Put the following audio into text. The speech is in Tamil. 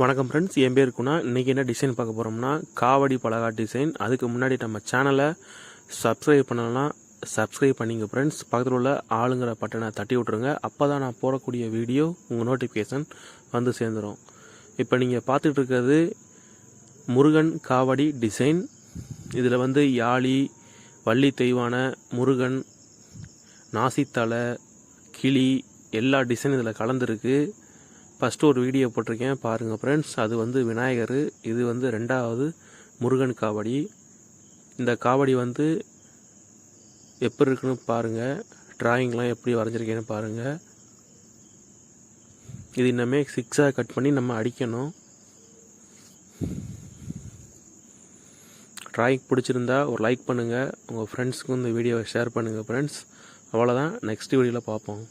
வணக்கம் ஃப்ரெண்ட்ஸ் என் பேர் குணா. இன்றைக்கி என்ன டிசைன் பார்க்க போகிறோம்னா காவடி பலகா டிசைன் அதுக்கு முன்னாடி நம்ம சேனலை சப்ஸ்கிரைப் பண்ணலாம் சப்ஸ்கிரைப் பண்ணிங்க ஃப்ரெண்ட்ஸ் பக்கத்தில் உள்ள ஆளுங்கிற பட்டனை தட்டி விட்ருங்க அப்போ தான் நான் போடக்கூடிய வீடியோ உங்கள் நோட்டிஃபிகேஷன் வந்து சேர்ந்துடும் இப்போ நீங்கள் பார்த்துட்டு இருக்கிறது முருகன் காவடி டிசைன் இதில் வந்து யாழி வள்ளி தெய்வான முருகன் நாசித்தலை கிளி எல்லா டிசைன் இதில் கலந்துருக்கு. ஃபஸ்ட்டு ஒரு வீடியோ போட்டிருக்கேன். பாருங்கள் ஃப்ரெண்ட்ஸ் அது வந்து விநாயகர். இது வந்து ரெண்டாவது முருகன் காவடி. இந்த காவடி வந்து எப்படி இருக்குன்னு பாருங்கள் ட்ராயிங்லாம் எப்படி வரைஞ்சிருக்கேன்னு பாருங்கள் இது இன்னமே சிக்ஸாக கட் பண்ணி நம்ம அடிக்கணும். ட்ராயிங் பிடிச்சிருந்தா ஒரு லைக் பண்ணுங்கள் உங்கள் ஃப்ரெண்ட்ஸுக்கும் இந்த வீடியோவை ஷேர் பண்ணுங்கள் ஃப்ரெண்ட்ஸ் அவ்வளோதான் நெக்ஸ்ட் வீடியோவில் பார்ப்போம்.